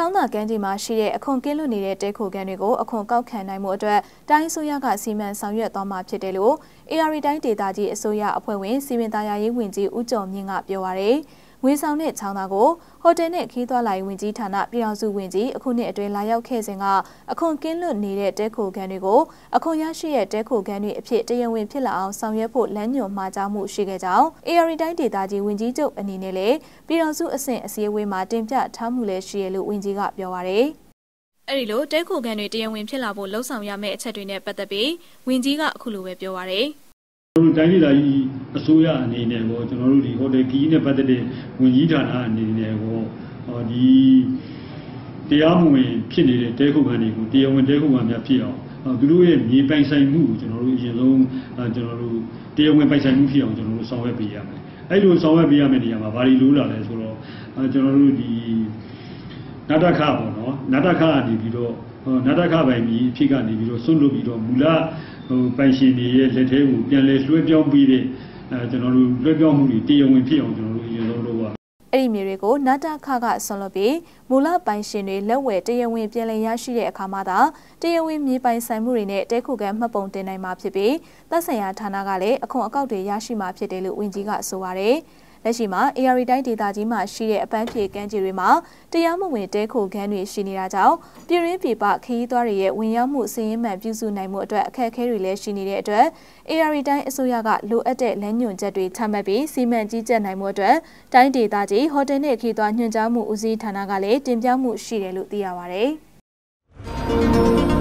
ချောင်းသာကမ်းခြေမှာရှိတဲ့အခွန်ကင်းလွတ်နေတဲ့တဲခိုကန်တွေကိုအခွန်ကောက်ခံနိုင်မှုအတွက်တိုင်းအစိုးရကစီမံဆောင်ရွက်သွားမှာဖြစ်တယ်လို့ AR တိုင်းဒေသကြီးအစိုးရအဖွဲ့ဝင်စီမံသားရေးဝန်ကြီးဦးကျော်မြင့်ကပြောပါရယ်။ ငွေဆောင်တဲ့ချောင်းသားကိုဟိုတယ်နဲ့ခီးသွွာလာရေးဝန်ကြီးဌာနပြည်အောင်စုဝန်ကြီးအခုနှစ်အတွင်းလာရောက်ခဲ့စဉ်ကအခွန်ကင်းလွတ်နေတဲ့တဲခိုကန်တွေကိုအခွန်ရရှိတဲ့တဲခိုကန်တွေအဖြစ်တရားဝင်ဖြစ်လာအောင်ဆောင်ရွက်ဖို့လမ်းညွှန်မှာကြားမှုရှိခဲ့ကြောင်း AR တိုင်းဒေသကြီးဝန်ကြီးချုပ်အနေနဲ့လည်းပြည်အောင်စုအဆင့်အစည်းအဝေးမှာတင်ပြထားမှုလည်းရှိရလို့ဝန်ကြီးကပြောပါရယ်အဲ့ဒီလိုတဲခိုကန်တွေတရားဝင်ဖြစ်လာဖို့လှုံ့ဆော်ရမယ့်အချက်တွေနဲ့ပတ်သက်ပြီးဝန်ကြီးကအခုလိုပဲပြောပါရယ် ကျွန်တော်တို့တိုင်းဒေသကြီးအစိုးရအနေနဲ့ပေါ့ကျွန်တော်တို့ဒီဟိုတယ်ခီးနဲ့ပတ်သက်တဲ့ဝန်ကြီးဌာနအနေနဲ့ပေါ့ဒီတရားမဝင်ဖြစ်နေတဲ့တဲခုခံတွေကိုတရားဝင်တဲခုခံများဖြစ်အောင်သူတို့ရဲ့မြေပိုင်ဆိုင်မှုကိုကျွန်တော်တို့အရင်ဆုံးကျွန်တော်တို့တရားဝင်ပိုင်ဆိုင်မှုဖြစ်အောင်ကျွန်တော်တို့ဆောင်ရွက်ပေးရမယ်အဲ့လိုဆောင်ရွက်ပေးရမယ့်နေရာမှာဘာတွေလိုလာလဲဆိုတော့ကျွန်တော်တို့ဒီနာတခပေါ့နော်နာတခကနေပြီးတော့ နာတခပိုင်ကြီးအဖြစ်ကနေပြီးတော့ဆွတ်လွတ်ပြီးတော့မူလဟိုပိုင်ရှင်တွေရဲ့လက်ထဲကိုပြန်လဲလွှဲပြောင်းပြီးတဲ့အဲကျွန်တော်တို့လွှဲပြောင်းမှုတွေတရားဝင်ဖြစ်အောင်ကျွန်တော်တို့အရင်ဆုံးလုပ်ရအဲ့ဒီမြေတွေကိုနတ်တခကဆွန်လွတ်ပြီးမူလပိုင်ရှင်တွေလက်ဝယ်တရားဝင်ပြန်လည်ရရှိတဲ့အခါမှာသာတရားဝင်မြေပိုင်ဆိုင်မှုတွေနဲ့တဲခုကန်မှတ်ပုံတင်နိုင်မှာဖြစ်ပြီးသက်ဆိုင်ရာဌာနကလည်းအခွန်အကောက်တွေရရှိမှာဖြစ်တယ်လို့ဝန်ကြီးကဆိုပါတယ်။ လက်ရှိမှာ AR တိုင်းဒေသကြီးမှာရှိတဲ့အပန်းဖြေကမ်းခြေတွေမှာတရားမဝင်တဲခိုခန်းတွေရှိနေတာကြောင့်ပြည်ရင်းပြည်ပခရီးသွားတွေရဲ့ဝင်ရောက်မှုစည်ရင်းမှန်ပြုစုနိုင်မှုအတွက်အခက်အခဲတွေလည်းရှိနေတဲ့အတွက် AR တိုင်းအစိုးရကလိုအပ်တဲ့လမ်းညွှန်ချက်တွေချမှတ်ပြီးစီမံကြီးကြပ်နိုင်မှုအတွက်တိုင်းဒေသကြီးဟိုတယ်နဲ့ခရီးသွားညွှန်ကြားမှုဦးစီးဌာနကလည်းတင်ပြမှုရှိတယ်လို့သိရပါဗျ။